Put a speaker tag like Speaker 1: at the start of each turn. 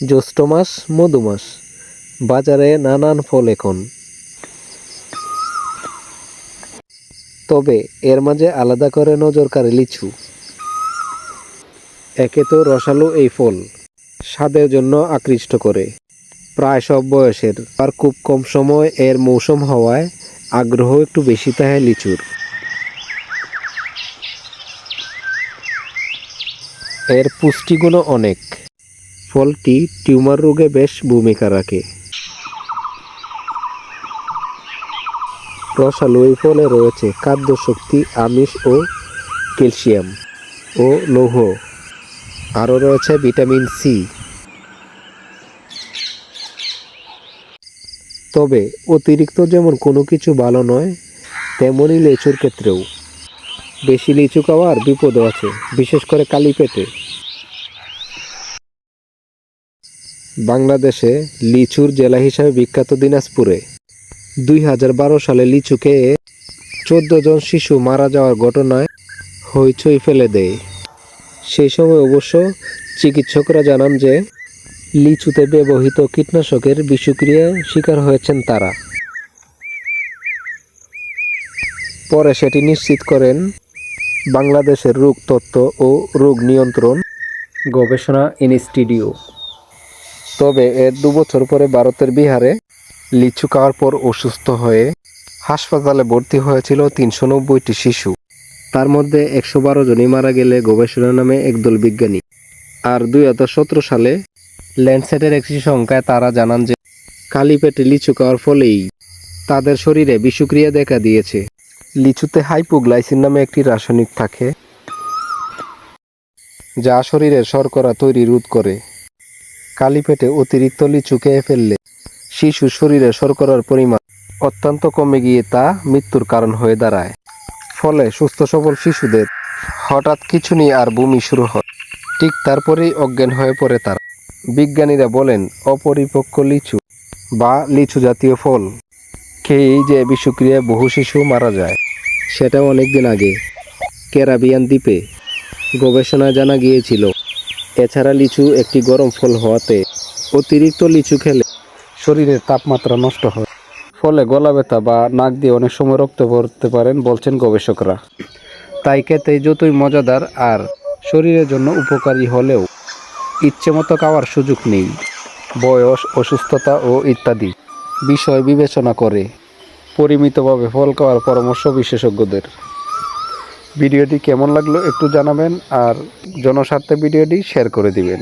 Speaker 1: জ্যৈষ্ঠ মাস, মধু মাস। বাজারে নানান ফল এখন। তবে এর মাঝে আলাদা করে নজর কাড়ে লিচু। একে তো রসালো এই ফল, স্বাদের জন্য আকৃষ্ট করে। প্রায় সব বয়সের, আর খুব কম সময় এর মৌসুম হওয়ায় আগ্রহ একটু বেশি থাকে লিচুর। এর পুষ্টিগুণও অনেক। ফলটি টিউমার রোগে বেশ ভূমিকা রাখে। রসালো এই ফলে রয়েছে খাদ্য শক্তি আমিষ ও ক্যালসিয়াম ও লৌহ। আরও রয়েছে ভিটামিন সি। তবে অতিরিক্ত যেমন কোনো কিছু ভালো নয়, তেমনই লিচুর ক্ষেত্রেও। বেশি লিচু খাওয়ার বিপদও আছে, বিশেষ করে কালি পেটে। বাংলাদেশে লিচুর জেলা হিসাবে বিখ্যাত দিনাজপুরে। দুই হাজার বারো সালে লিচু খেয়ে চোদ্দ জন শিশু মারা যাওয়ার ঘটনায় হইচই ফেলে দেয়। সেই সময় অবশ্য চিকিৎসকরা জানান যে, লিচুতে ব্যবহৃত কীটনাশকের বিষক্রিয়া শিকার হয়েছেন তারা। পরে সেটি নিশ্চিত করেন বাংলাদেশের রোগ তত্ত্ব ও রোগ নিয়ন্ত্রণ গবেষণা ইনস্টিটিউট। তবে এর দু বছর পরে ভারতের বিহারে লিচু খাওয়ার পর অসুস্থ হয়ে হাসপাতালে ভর্তি হয়েছিল তিনশো নব্বইটি শিশু। তার মধ্যে একশো বারো জনই মারা গেলে গবেষণা নামে একদল বিজ্ঞানী। আর দুই হাজার সতেরো সালে ল্যান্ডসেটের একটি সংখ্যায় তারা জানান যে খালি পেটে লিচু খাওয়ার ফলেই তাদের শরীরে বিষক্রিয়া দেখা দিয়েছে। লিচুতে হাইপোগ্লাইসিন নামে একটি রাসায়নিক থাকে, যা শরীরের শর্করা তৈরি রোধ করে। কালি পেটে অতিরিক্ত লিচু খেয়ে ফেললে শিশুর শরীরে শর্করার পরিমাণ অত্যন্ত কমে গিয়ে তা মৃত্যুর কারণ হয়ে দাঁড়ায়। ফলে সুস্থ সবল শিশুদের হঠাৎ কিছু নিয়ে আর বমি শুরু হয়। ঠিক তারপরেই অজ্ঞান হয়ে পড়ে তারা। বিজ্ঞানীরা বলেন, অপরিপক্ক লিচু বা লিচু জাতীয় ফল খেয়েই যে বিষক্রিয়ায় বহু শিশু মারা যায় সেটা অনেকদিন আগে। ক্যারাবিয়ান দ্বীপে গবেষণায় জানা গিয়েছিল এছাড়া লিচু একটি গরম ফল হওয়াতে অতিরিক্ত লিচু খেলে শরীরের তাপমাত্রা নষ্ট হয়। ফলে গলা ব্যথা বা নাক দিয়ে অনেক সময় রক্ত পড়তে পারেন বলছেন গবেষকরা। তাই খেতে যতই মজাদার আর শরীরের জন্য উপকারী হলেও ইচ্ছে মতো খাওয়ার সুযোগ নেই। বয়স, অসুস্থতা ও ইত্যাদি বিষয় বিবেচনা করে পরিমিতভাবে ফল খাওয়ার পরামর্শ বিশেষজ্ঞদের। ভিডিওটি কেমন লাগল একটু জানাবেন আর জনস্বার্থে ভিডিওটি শেয়ার করে দিবেন।